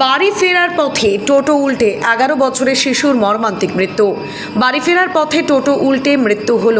বাড়ি ফেরার পথে টোটো উল্টে এগারো বছরের শিশুর মর্মান্তিক মৃত্যু। বাড়ি ফেরার পথে টোটো উল্টে মৃত্যু হল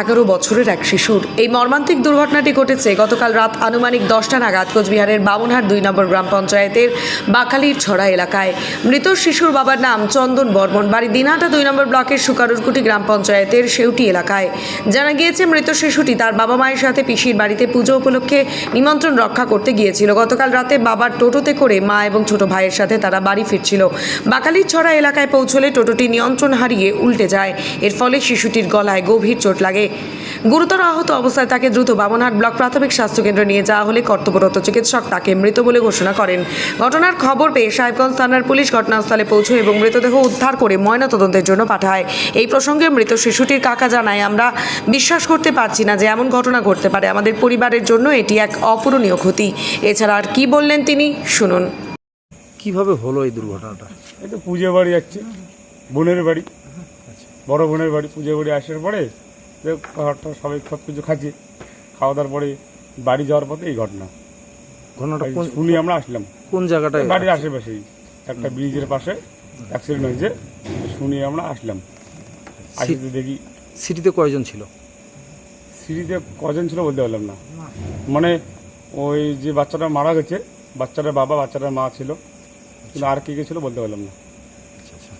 এগারো বছরের এক শিশুর। এই মর্মান্তিক দুর্ঘটনাটি ঘটেছে গতকাল রাত আনুমানিক দশটা নাগাদ কোচবিহারের বামুনহাট দুই নম্বর গ্রাম পঞ্চায়েতের বাকালির ছড়া এলাকায়। মৃত শিশুর বাবার নাম চন্দন বর্মন। বাড়ি দিনহাটা দুই নম্বর ব্লকের সুকারুরকুটি গ্রাম পঞ্চায়েতের সেউটি এলাকায়। জানা গিয়েছে, মৃত শিশুটি তার বাবা মায়ের সাথে পিসির বাড়িতে পুজো উপলক্ষে নিমন্ত্রণ রক্ষা করতে গিয়েছিল। গতকাল রাতে বাবার টোটোতে করে মা এবং ছোট ভাইয়ের সাথে তারা বাড়ি ফিরছিল। বাকালির ছড়া এলাকায় পৌঁছলে টোটোটি নিয়ন্ত্রণ হারিয়ে উল্টে যায়। এর ফলে শিশুটির গলায় গভীর চোট লাগে। গুরুতর আহত অবস্থায় তাকে দ্রুত বামনহাট ব্লক প্রাথমিক স্বাস্থ্যকেন্দ্রে নিয়ে যাওয়া হলে কর্তব্যরত চিকিৎসক তাকে মৃত বলে ঘোষণা করেন। ঘটনার খবর পেয়ে সাহেবগঞ্জ থানার পুলিশ ঘটনাস্থলে পৌঁছে এবং মৃতদেহ উদ্ধার করে ময়নাতদন্তের জন্য পাঠায়। এই প্রসঙ্গে মৃত শিশুটির কাকা জানায়, আমরা বিশ্বাস করতে পারছি না যে এমন ঘটনা ঘটতে পারে। আমাদের পরিবারের জন্য এটি এক অপূরণীয় ক্ষতি। এছাড়া আর কি বললেন তিনি, শুনুন। কীভাবে হলো এই দুর্ঘটনাটা? এই তো পুজো বাড়ি যাচ্ছে বোনের বাড়ি। বড় বোনের বাড়ি পুজো বাড়ি আসার পরে ঘরটা সবাই সব কিছু খাচ্ছে। খাওয়া দাওয়ার পরে বাড়ি যাওয়ার পথে এই ঘটনা। ঘটনাটা কোন শুনি আমরা আসলাম। কোন জায়গাটায় বাড়ির আশেপাশেই একটা ব্রিজের পাশে অ্যাক্সিডেন্ট হয়েছে শুনি আমরা আসলাম। আসতে দেখি সিটিতে কয়জন ছিল? সিঁড়িতে কজন ছিল বলতে পারলাম না। মানে ওই যে বাচ্চাটা মারা গেছে বাচ্চাটার বাবা বাচ্চাটার মা ছিল। কিন্তু আর কে কে ছিল বলতে পারলাম না। আচ্ছা আচ্ছা।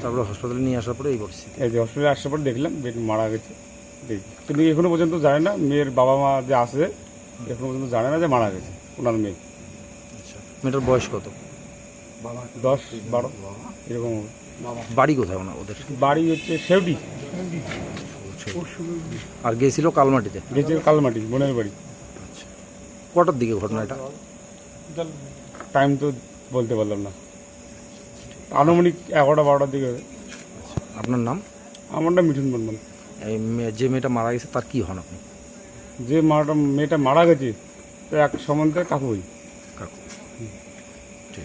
তারপরে হাসপাতালে নিয়ে আসার পরে এই পরিস্থিতি? এই যে হসপিটালে আসার পর দেখলাম বেড মারা গেছে। দেখি কিন্তু এখনও পর্যন্ত জানে না মেয়ের বাবা মা যে আসে এখনও পর্যন্ত জানে না যে মারা গেছে ওনার মেয়ে। আচ্ছা মেয়েটার বয়স কত? দশ বারো এরকম বাড়ি কোথায় ওনা ওদের? বাড়ি হচ্ছে সেউটি আর গিয়েছিল কালমাটিতে? গেছিল কালমাটি বোনের বাড়ি। আচ্ছা। কটার দিকে ঘটনা এটা? টাইম তো বলতে পারলাম না। আনুমানিক এগারোটা বারোটার দিকে হবে। আপনার নাম? আমার নাম মিঠুন বর্মন। এই মেয়ে- যে মেয়েটা মারা গেছে তার কি হন আপনি? যে মাটা মেয়েটা মারা গেছে তো এক সম্বন্ধে কাকুই কাকু। ঠিক।